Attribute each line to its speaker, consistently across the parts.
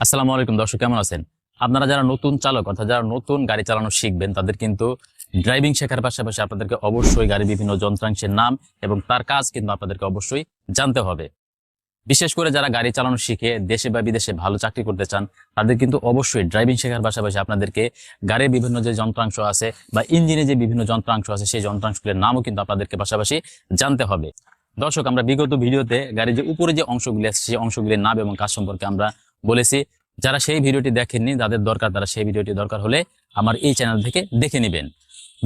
Speaker 1: আসসালামু আলাইকুম দর্শক, কেমন আছেন? আপনারা যারা নতুন চালক, অর্থাৎ যারা নতুন গাড়ি চালানো শিখবেন, তাদের কিন্তু ড্রাইভিং শেখার পাশাপাশি আপনাদেরকে অবশ্যই গাড়ির বিভিন্ন যন্ত্রাংশের নাম এবং তার কাজ কিন্তু আপনাদেরকে অবশ্যই জানতে হবে। বিশেষ করে যারা গাড়ি চালানো শিখে দেশে বা বিদেশে ভালো চাকরি করতে চান, তাদের কিন্তু অবশ্যই ড্রাইভিং শেখার পাশাপাশি আপনাদেরকে গাড়ির বিভিন্ন যে যন্ত্রাংশ আছে বা ইঞ্জিনে যে বিভিন্ন যন্ত্রাংশ আছে, সেই যন্ত্রাংশগুলোর নামও কিন্তু আপনাদেরকে পাশাপাশি জানতে হবে। দর্শক, আমরা বিগত ভিডিওতে গাড়ির যে উপরে যে অংশগুলি আছে, সেই অংশগুলির নাম এবং কাজ সম্পর্কে আমরা বলেছি, যারা সেই ভিডিওটি দেখেননি, যাদের দরকার, তারা সেই ভিডিওটি দরকার হলে আমার এই চ্যানেল থেকে দেখে নেবেন।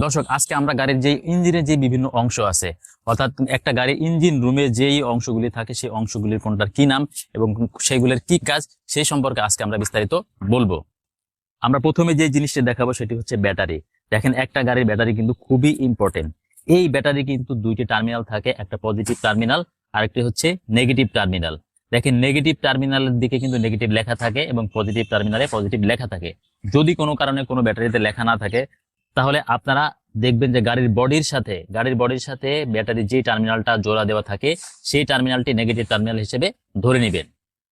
Speaker 1: দর্শক, আজকে আমরা গাড়ির যে ইঞ্জিনের যে বিভিন্ন অংশ আছে, অর্থাৎ একটা গাড়ির ইঞ্জিন রুমে যেই অংশগুলি থাকে, সেই অংশগুলির কোনটার কি নাম এবং সেগুলোর কি কাজ, সেই সম্পর্কে আজকে আমরা বিস্তারিত বলব। আমরা প্রথমে যে জিনিসটা দেখাবো, সেটি হচ্ছে ব্যাটারি। দেখেন, একটা গাড়ির ব্যাটারি কিন্তু খুবই ইম্পর্টেন্ট এই ব্যাটারি কিন্তু দুইটি টার্মিনাল থাকে, একটা পজিটিভ টার্মিনাল আরেকটি হচ্ছে নেগেটিভ টার্মিনাল দেখেন নেগেটিভ টার্মিনালের দিকে কিন্তু নেগেটিভ লেখা থাকে এবং পজিটিভ টার্মিনালে পজিটিভ লেখা থাকে। যদি কোনো কারণে কোনো ব্যাটারিতে লেখা না থাকে, তাহলে আপনারা দেখবেন যে গাড়ির বডির সাথে, গাড়ির বডির সাথে ব্যাটারির যে টার্মিনালটা জোড়া দেওয়া থাকে, সেই টার্মিনালটি নেগেটিভ টার্মিনাল হিসেবে ধরে নেবেন।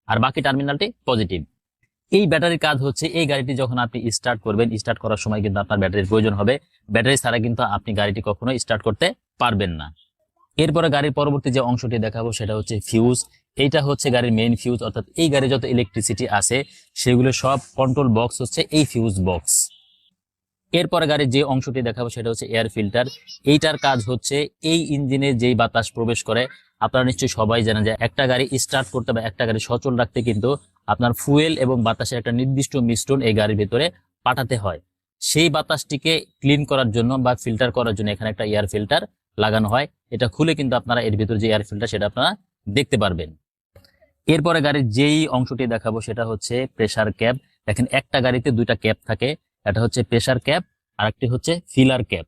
Speaker 1: আর বাকি টার্মিনালটি পজিটিভ এই ব্যাটারির কাজ হচ্ছে, এই গাড়িটি যখন আপনি স্টার্ট করবেন স্টার্ট করার সময় কিন্তু আপনার ব্যাটারির প্রয়োজন হবে। ব্যাটারি ছাড়া কিন্তু আপনি গাড়িটি কখনো স্টার্ট করতে পারবেন না। এরপরে গাড়ির পরবর্তী যে অংশটি দেখাবো, সেটা হচ্ছে ফিউজ এইটা হচ্ছে গাড়ির মেইন ফিউজ অর্থাৎ এই গাড়ি যত ইলেকট্রিসিটি আছে, সেগুলো সব কন্ট্রোল বক্স হচ্ছে এই ফিউজ বক্স এরপরে গাড়ির যে অংশটি দেখাবো সেটা হচ্ছে এয়ার ফিল্টার এইটার কাজ হচ্ছে এই ইঞ্জিনে যেই বাতাস প্রবেশ করে, আপনারা নিশ্চয়ই সবাই জানেন যে একটা গাড়ি স্টার্ট করতে বা একটা গাড়ি সচল রাখতে কিন্তু আপনার ফুয়েল এবং বাতাসের একটা নির্দিষ্ট মিশ্রণ এই গাড়ির ভিতরে পাঠাতে হয়। সেই বাতাসটিকে ক্লিন করার জন্য বা ফিল্টার করার জন্য এখানে একটা এয়ার ফিল্টার লাগানো হয়। এটা খুলে কিন্তু আপনারা এর ভিতরে যে এয়ার ফিল্টার সেটা আপনারা দেখতে পারবেন। এরপরে গাড়ির যেই অংশটি দেখাবো সেটা হচ্ছে প্রেসার ক্যাপ দেখেন, একটা গাড়িতে দুইটা ক্যাপ থাকে। এটা হচ্ছে প্রেসার ক্যাপ আর একটি হচ্ছে ফিলার ক্যাপ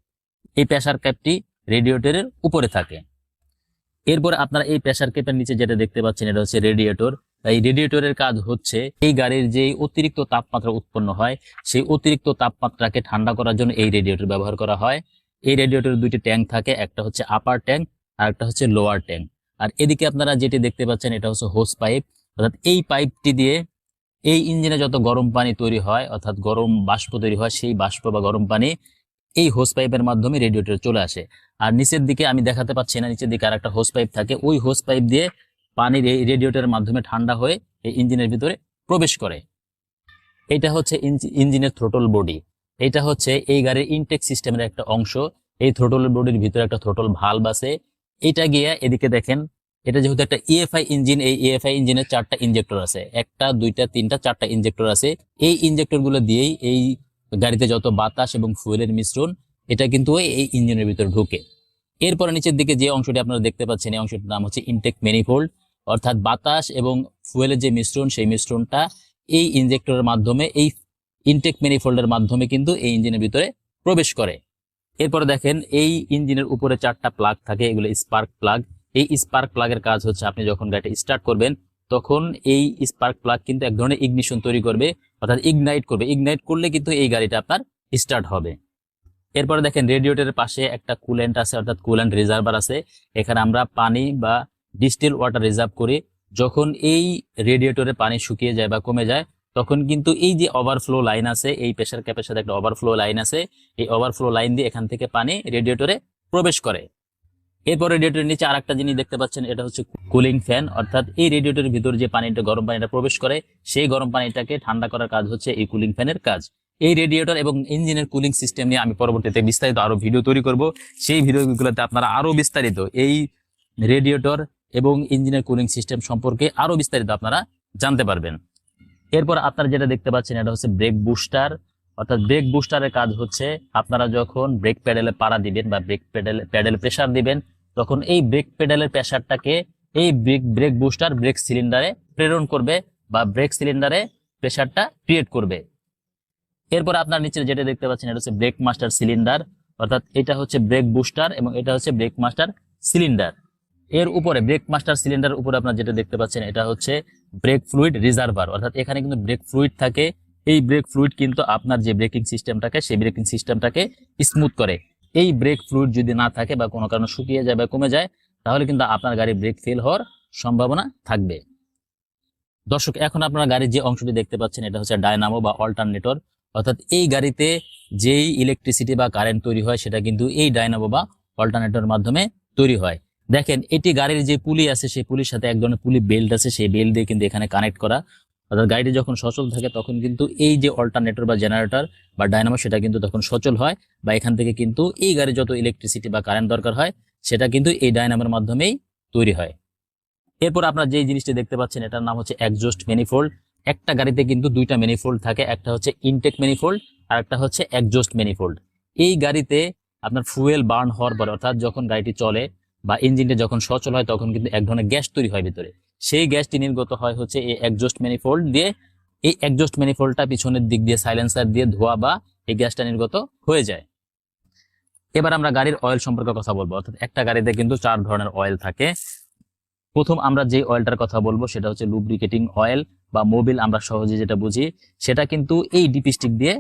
Speaker 1: এই প্রেসার ক্যাপটি রেডিয়েটরের উপরে থাকে। এরপরে আপনারা এই প্রেসার ক্যাপের নিচে যেটা দেখতে পাচ্ছেন, এটা হচ্ছে রেডিয়েটর এই রেডিয়েটরের কাজ হচ্ছে এই গাড়ির যে অতিরিক্ত তাপমাত্রা উৎপন্ন হয়, সেই অতিরিক্ত তাপমাত্রাকে ঠান্ডা করার জন্য এই রেডিয়েটর ব্যবহার করা হয়। এই রেডিয়েটরের দুইটি ট্যাঙ্ক থাকে, একটা হচ্ছে আপার ট্যাঙ্ক আর একটা হচ্ছে লোয়ার ট্যাঙ্ক আর এদিকে আপনারা যেটি দেখতে পাচ্ছেন, এটা হচ্ছে হোস পাইপ। অর্থাৎ এই পাইপটি দিয়ে এই ইঞ্জিনে যত গরম পানি তৈরি হয়, অর্থাৎ গরম বাষ্প তৈরি হয়, সেই বাষ্প বা গরম পানি এই হোস পাইপের মাধ্যমে রেডিয়েটরে চলে আসে। আর নিচের দিকে আমি দেখাতে পাচ্ছি না, নিচের দিকে আর একটা হোস পাইপ থাকে। ওই হোস পাইপ দিয়ে পানির এই রেডিয়েটরের মাধ্যমে ঠান্ডা হয়ে এই ইঞ্জিনের ভিতরে প্রবেশ করে। এটা হচ্ছে ইঞ্জি- ইঞ্জিনের থ্রোটল বডি এটা হচ্ছে এই গাড়ির ইনটেক সিস্টেমের একটা অংশ। এই থ্রোটল বডির ভিতরে একটা থ্রোটল ভালভ আছে। এটা গিয়ে এদিকে দেখেন, এটা যেহেতু একটা ইএফআই ইঞ্জিন এই ইএফআই ইঞ্জিনের চারটা ইনজেক্টর আছে। একটা, দুইটা, তিনটা, চারটা ইঞ্জেক্টর আছে। এই ইনজেক্টরগুলো দিয়েই এই গাড়িতে যত বাতাস এবং ফুয়েলের মিশ্রণ, এটা কিন্তু এই ইঞ্জিনের ভিতরে ঢুকে। এরপরে নিচের দিকে যে অংশটি আপনারা দেখতে পাচ্ছেন, এই অংশটির নাম হচ্ছে ইনটেক ম্যানিফোল্ড অর্থাৎ বাতাস এবং ফুয়েলের যে মিশ্রণ, সেই মিশ্রণটা এই ইনজেক্টরের মাধ্যমে, এই ইনটেক ম্যানিফোল্ডের মাধ্যমে কিন্তু এই ইঞ্জিনের ভিতরে প্রবেশ করে। এরপরে দেখেন, এই ইঞ্জিনের উপরে চারটা প্লাগ থাকে, এগুলো স্পার্ক প্লাগ এই স্পার্ক প্লাগের কাজ হচ্ছে, আপনি যখন গাড়িটা স্টার্ট করবেন, তখন এই স্পার্ক প্লাগ কিন্তু এক ধরনের ইগনিশন তৈরি করবে, অর্থাৎ ইগনাইট করবে। ইগনাইট করলে কিন্তু এই গাড়িটা আপনার স্টার্ট হবে। এরপরে দেখেন রেডিয়েটরের পাশে একটা কুলেন্ট আছে, অর্থাৎ কুলেন্ট রিজার্ভার আছে। এখানে আমরা পানি বা ডিস্টিল ওয়াটার রিজার্ভ করি। যখন এই রেডিয়েটরে পানি শুকিয়ে যায় বা কমে যায় তখন কিন্তু এই যে ওভারফ্লো লাইন আছে, এই প্রেসার ক্যাপের সাথে একটা ওভারফ্লো লাইন আছে, এই ওভারফ্লো লাইন দিয়ে এখান থেকে পানি রেডিয়েটরে প্রবেশ করে। এরপর রেডিয়েটরের নিচে আরেকটা জিনিস দেখতে পাচ্ছেন, এটা হচ্ছে কুলিং ফ্যান অর্থাৎ এই রেডিয়েটরের ভিতর যে পানিটা, গরম পানিটা প্রবেশ করে, সেই গরম পানিটাকে ঠান্ডা করার কাজ হচ্ছে এই কুলিং ফ্যানের কাজ। এই রেডিয়েটর এবং ইঞ্জিনের কুলিং সিস্টেম নিয়ে আমি পরবর্তীতে বিস্তারিত আরও ভিডিও তৈরি করব। সেই ভিডিওগুলোতে আপনারা আরও বিস্তারিত এই রেডিয়েটর এবং ইঞ্জিনের কুলিং সিস্টেম সম্পর্কে আরও বিস্তারিত আপনারা জানতে পারবেন। এরপর আপনারা যেটা দেখতে পাচ্ছেন, এটা হচ্ছে ব্রেক বুস্টার অর্থাৎ ব্রেক বুস্টারের কাজ হচ্ছে, আপনারা যখন ব্রেক প্যাডেলে পাড়া দিবেন বা ব্রেক প্যাডেল প্যাডেল প্রেসার দিবেন, তখন এই ব্রেক প্যাডেলের প্রেশারটাকে এই ব্রেক ব্রেক বুস্টার ব্রেক সিলিন্ডারে প্রেরণ করবে বা ব্রেক সিলিন্ডারে প্রেশারটা ক্রিয়েট করবে। এরপর আপনার নিচে যেটা দেখতে পাচ্ছেন, এটা হচ্ছে ব্রেক মাস্টার সিলিন্ডার অর্থাৎ এটা হচ্ছে ব্রেক বুস্টার এবং এটা হচ্ছে ব্রেক মাস্টার সিলিন্ডার এর উপরে ব্রেক মাস্টার সিলিন্ডার উপরে আপনার যেটা দেখতে পাচ্ছেন, এটা হচ্ছে ব্রেক ফ্লুইড রিজার্ভার অর্থাৎ এখানে কিন্তু ব্রেক ফ্লুইড থাকে। এই ব্রেক ফ্লুইড কিন্তু আপনার যে ব্রেকিং সিস্টেমটাকে সেই ব্রেকিং সিস্টেমটাকে স্মুথ করে। এই ব্রেক ফ্লুইড যদি না থাকে বা কোনো কারণে শুকিয়ে যায় বা কমে যায়, তাহলে কিন্তু আপনার গাড়ি ব্রেক ফেল হওয়ার সম্ভাবনা থাকবে। দর্শক, এখন আপনার গাড়ির যে অংশটি দেখতে পাচ্ছেন, এটা হচ্ছে ডায়নামো বা অল্টারনেটর। অর্থাৎ এই গাড়িতে যেই ইলেকট্রিসিটি বা কারেন্ট তৈরি হয়, সেটা কিন্তু এই ডায়নামো বা অল্টারনেটর মাধ্যমে তৈরি হয়। দেখেন, এটি গাড়ির যে পুলি আছে, সেই পুলির সাথে এক ধরনের পুলি বেল্ট আছে, সেই বেল্ট দিয়ে কিন্তু এখানে কানেক্ট করা। অর্থাৎ গাড়িটি যখন সচল থাকে, তখন কিন্তু এই যে অল্টারনেটর বা জেনারেটর বা ডায়নামো সেটা কিন্তু তখন সচল হয় বা এখান থেকে কিন্তু এই গাড়ির যত ইলেকট্রিসিটি বা কারেন্ট দরকার হয়, সেটা কিন্তু এই ডায়নামোর মাধ্যমেই তৈরি হয়। এরপর আপনারা যে জিনিসটি দেখতে পাচ্ছেন, এটার নাম হচ্ছে একজস্ট ম্যানিফোল্ড একটা গাড়িতে কিন্তু দুইটা ম্যানিফোল্ড থাকে, একটা হচ্ছে ইনটেক ম্যানিফোল্ড আর একটা হচ্ছে একজস্ট ম্যানিফোল্ড এই গাড়িতে আপনার ফুয়েল বার্ন হওয়ার পরে, অর্থাৎ যখন গাড়িটি চলে বা ইঞ্জিনটা যখন সচল হয়, তখন কিন্তু এক ধরনের গ্যাস তৈরি হয় ভিতরে। সেই গ্যাসটি নির্গত হয় হচ্ছে এই একজস্ট ম্যানিফোল্ড দিয়ে, এই একজস্ট ম্যানিফোল্ডটা পিছনের দিক দিয়ে সাইলেন্সার দিয়ে ধোয়া বা এই গ্যাসটা নির্গত হয়ে যায়। এবার আমরা গাড়ির অয়েল সম্পর্কে কথা বলব। অর্থাৎ একটা গাড়িতে কিন্তু চার ধরনের অয়েল থাকে। প্রথম আমরা যে অয়েলটার কথা বলব, সেটা হচ্ছে লুব্রিকেটিং অয়েল বা মোবিল আমরা সহজে যেটা বুঝি, সেটা কিন্তু এই ডিপিস্টিক দিয়ে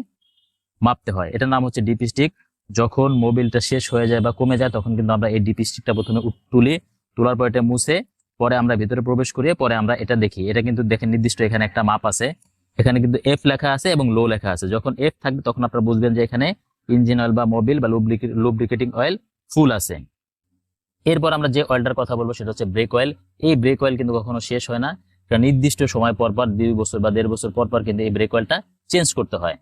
Speaker 1: মাপতে হয়। এটার নাম হচ্ছে ডিপিস্টিক যখন মোবিলটা শেষ হয়ে যায় বা কমে যায়, তখন কিন্তু আমরা এই ডিপিস্টিকটা প্রথমে তুলি। তোলার পর এটা মুছে, পরে আমরা ভিতরে প্রবেশ করিয়ে পরে আমরা এটা দেখি। এটা কিন্তু দেখেন নির্দিষ্ট এখানে একটা মাপ আছে। এখানে কিন্তু এফ লেখা আছে এবং লো লেখা আছে। যখন এফ থাকবে, তখন আপনারা বুঝবেন যে এখানে ইঞ্জিন অয়েল বা মোবিল বা লুব্রিকেটিং অয়েল ফুল আছে। এরপর আমরা যে অয়েলটার কথা বলব, সেটা হচ্ছে ব্রেক অয়েল এই ব্রেক অয়েল কিন্তু কখনো শেষ হয় না। নির্দিষ্ট সময় পর পর, দুই বছর বা দেড় বছর পর পর কিন্তু এই ব্রেক অয়েলটা চেঞ্জ করতে হয়।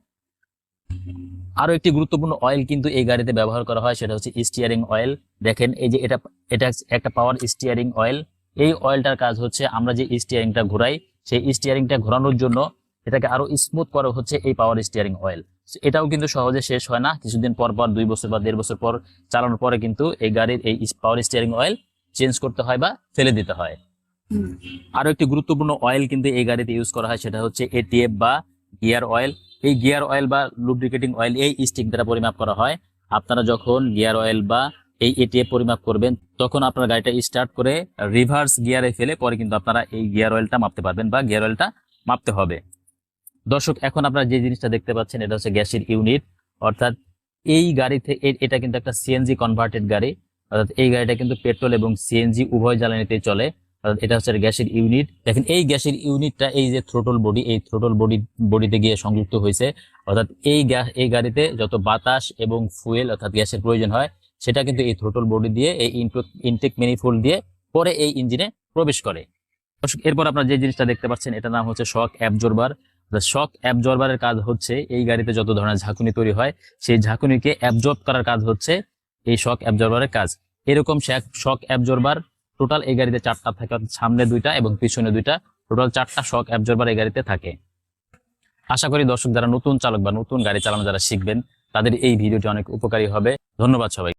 Speaker 1: আরও একটি গুরুত্বপূর্ণ অয়েল কিন্তু এই গাড়িতে ব্যবহার করা হয় সেটা হচ্ছে স্টিয়ারিং অয়েল দেখেন এই যে এটা এটা একটা পাওয়ার স্টিয়ারিং অয়েল এই অয়েলটার কাজ হচ্ছে আমরা যে স্টিয়ারিংটা ঘোরাই সেই স্টিয়ারিংটা ঘোরানোর জন্য এটাকে আরও স্মুথ করা হচ্ছে এই পাওয়ার স্টিয়ারিং অয়েল এটাও কিন্তু সহজে শেষ হয় না। কিছুদিন পর পর দুই বছর বা দেড় বছর পর চালানোর পরে কিন্তু এই গাড়ির এই পাওয়ার স্টিয়ারিং অয়েল চেঞ্জ করতে হয় বা ফেলে দিতে হয়। আরও একটি গুরুত্বপূর্ণ অয়েল কিন্তু এই গাড়িতে ইউজ করা হয় সেটা হচ্ছে এটিএফ বা গিয়ার অয়েল এই গিয়ার অয়েল বা লুব্রিকেটিং অয়েল এই স্টিক দ্বারা পরিমাপ করা হয়। আপনারা যখন গিয়ার অয়েল বা এই এটিএফ পরিমাপ করবেন, তখন আপনার গাড়িটা স্টার্ট করে রিভার্স গিয়ারে ফেলে পরে কিন্তু আপনারা এই গিয়ার অয়েলটা মাপতে পারবেন বা গিয়ার অয়েলটা মাপতে হবে। দর্শক, এখন আপনারা যে জিনিসটা দেখতে পাচ্ছেন, এটা হচ্ছে গ্যাসের ইউনিট অর্থাৎ এই গাড়িতে এটা কিন্তু একটা সিএনজি কনভার্টেড গাড়ি। অর্থাৎ এই গাড়িটা কিন্তু পেট্রোল এবং সিএনজি উভয় জ্বালানিতে চলে। অর্থাৎ এটা হচ্ছে গ্যাসের ইউনিট। দেখেন, এই গ্যাসের ইউনিটটা এই যে থ্রোটল বডি এই থ্রোটল বডি বডিতে গিয়ে সংযুক্ত হয়েছে, অর্থাৎ এই গ্যাস এই গাড়িতে যত বাতাস এবং ফুয়েল অর্থাৎ গ্যাসের প্রয়োজন হয়, সেটা কিন্তু এই থ্রোটল বডি দিয়ে, এই ইনটেক ম্যানিফোল্ড দিয়ে পরে এই ইঞ্জিনে প্রবেশ করে। এরপর আপনারা যে জিনিসটা দেখতে পাচ্ছেন, এটার নাম হচ্ছে শক অ্যাবজর্বার শক অ্যাবজর্বারের কাজ হচ্ছে, এই গাড়িতে যত ধরনের ঝাঁকুনি তৈরি হয়, সেই ঝাঁকুনিকে অ্যাবজর্ব করার কাজ হচ্ছে এই শক অ্যাবজর্বারের কাজ। এরকম শক অ্যাবজর্বার টোটাল এই গাড়িতে চারটা থাকে, অর্থাৎ সামনে দুইটা এবং পিছনে দুইটা। টোটাল চারটা শক অ্যাবজর্বার এই গাড়িতে থাকে। আশা করি দর্শক যারা নতুন চালক বা নতুন গাড়ি চালানো যারা শিখবেন, তাদের এই ভিডিওটি অনেক উপকারী হবে। ধন্যবাদ সবাই